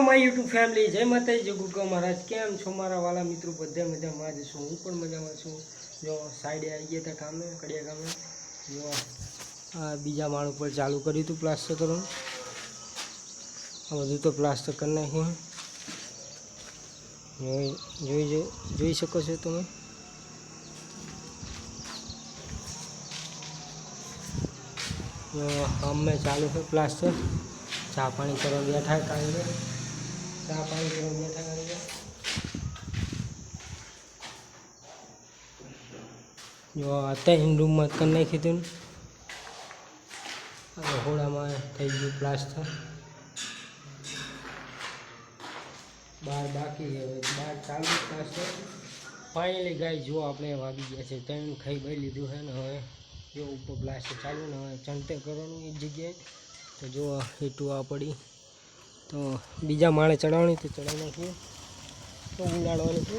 My YouTube family જય માતાજી, જય ગુગા મહારાજ. કેમ છો મારા વાલા મિત્રો? બધા મજામાં જ છું હું પણ મજામાં છું. જો, સાઈડે આવી ગયા હતા કામે, કડિયા કામે. જો, આ બીજા માળ ઉપર ચાલુ કર્યું હતું પ્લાસ્ટર કરવાનું. આ બધું તો પ્લાસ્ટર કરી નાખ્યું જોઈ જોઈ જો- જોઈ શકો છો તમે. જો અમે ચાલુ છે પ્લાસ્ટર ચા પાણી કરવા બેઠા કાલે. ચા પાણી કરવા બેઠા કાલે જો અત્યારે રૂમમાં કરી નાખ્યું હતું અને હોળામાં થઈ ગયું પ્લાસ્ટર બહાર બાકી હવે બાર ચાલુ પ્લાસ્ટર ફાઇનલી ગાય જો આપણે વાગી ગયા છે, ત્રણ ખાઈ ભાઈ લીધું છે ને હવે. જો ઉપર પ્લાસ્ટર ચાલુ ને હવે ચણતે કરવાનું એક જગ્યાએ. તો જો હીટું આ પડી. તો બીજા માળે ચડાવણી તો ચડાવી નાખીએ. તો ઉલાડવાનું છે.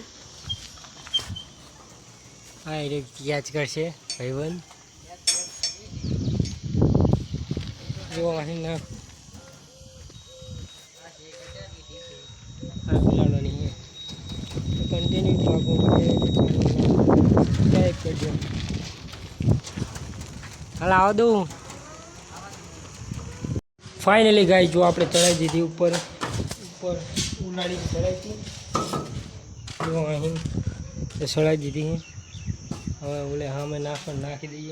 હા એ યાદ કરશે ભાઈબંધ. જો અહીં ના હા ઉલાડવાની છે. કન્ટિન્યુ કરજો. હાલ, આવો દઉં. ફાઇનલી ગાય જો આપણે ચડાવી દીધી ઉપર ઉપર ઉનાળી ચડાવી હતી. જો અહીં ચડાવી દીધી. હવે ઓલે સામે નાખવા નાખી દઈએ.